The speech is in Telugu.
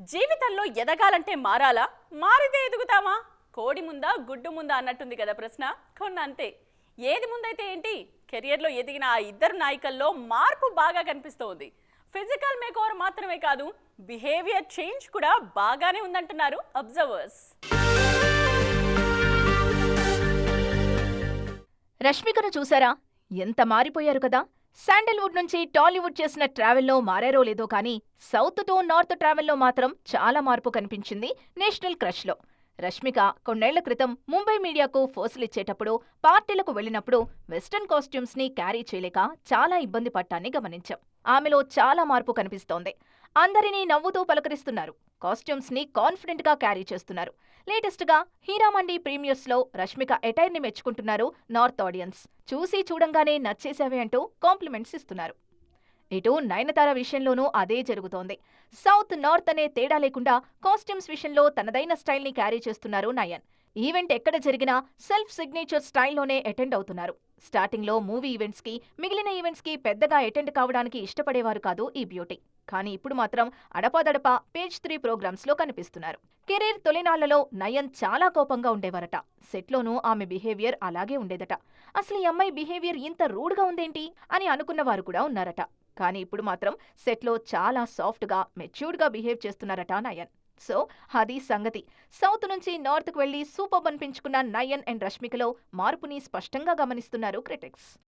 జీవితంలో ఎదగాలంటే మారాలా? మారితే ఎదుగుతామా? కోడి ముందా గుడ్డు ముందా అన్నట్టుంది కదా ప్రశ్న. కొన్న అంతే ఏది ముందైతే ఏంటి? కెరియర్లో ఎదిగిన ఆ ఇద్దరు నాయకుల్లో మార్పు బాగా కనిపిస్తోంది. ఫిజికల్ మేకోవర్ మాత్రమే కాదు బిహేవియర్ చేంజ్ కూడా బాగానే ఉందంటున్నారు అబ్జర్వర్స్. రష్మికను చూసారా? ఎంత మారిపోయారు కదా? శాండల్వుడ్ నుంచి టాలీవుడ్ చేసిన ట్రావెల్లో మారారో లేదో కానీ సౌత్ టు నార్త్ ట్రావెల్లో మాత్రం చాలా మార్పు కనిపించింది నేషనల్ క్రష్లో. రష్మిక కొన్నేళ్ళ క్రితం ముంబై మీడియాకు ఫోర్సులిచ్చేటప్పుడు పార్టీలకు వెళ్ళినప్పుడు వెస్టర్న్ కాస్ట్యూమ్స్ని క్యారీ చేయలేక చాలా ఇబ్బంది పట్టాన్ని గమనించాం. ఆమెలో చాలా మార్పు కనిపిస్తోంది. అందరినీ నవ్వుతూ పలకరిస్తున్నారు. కాస్ట్యూమ్స్ని కాన్ఫిడెంట్గా క్యారీ చేస్తున్నారు. లేటెస్ట్గా హీరామండి ప్రీమియర్స్లో రష్మిక ఎటైర్ని మెచ్చుకుంటున్నారు నార్త్ ఆడియన్స్. చూసి చూడంగానే నచ్చేసావే అంటూ కాంప్లిమెంట్స్ ఇస్తున్నారు. ఇటు నయనతార విషయంలోనూ అదే జరుగుతోంది. సౌత్ నార్త్ అనే తేడా లేకుండా కాస్ట్యూమ్స్ విషయంలో తనదైన స్టైల్ని క్యారీ చేస్తున్నారు నయన్. ఈవెంట్ ఎక్కడ జరిగినా సెల్ఫ్ సిగ్నేచర్ స్టైల్లోనే అటెండ్ అవుతున్నారు. స్టార్టింగ్లో మూవీ ఈవెంట్స్కి మిగిలిన ఈవెంట్స్కి పెద్దగా అటెండ్ కావడానికి ఇష్టపడేవారు కాదు ఈ బ్యూటీ. కానీ ఇప్పుడు మాత్రం అడపాదడపా పేజ్ త్రీ ప్రోగ్రామ్స్లో కనిపిస్తున్నారు. కెరీర్ తొలినాళ్ళలో నయన్ చాలా కోపంగా ఉండేవారట. సెట్లోనూ ఆమె బిహేవియర్ అలాగే ఉండేదట. అసలు ఈ అమ్మాయి బిహేవియర్ ఇంత రూడ్గా ఉందేంటి? అని అనుకున్నవారు కూడా ఉన్నారట. కానీ ఇప్పుడు మాత్రం సెట్లో చాలా సాఫ్ట్గా మెచ్యూర్డ్గా బిహేవ్ చేస్తున్నారట నయన్. సో అది సంగతి. సౌత్ నుంచి నార్త్కు వెళ్ళి సూపర్ అనిపించుకున్న నయన్ అండ్ రష్మికలో మార్పుని స్పష్టంగా గమనిస్తున్నారు క్రిటిక్స్.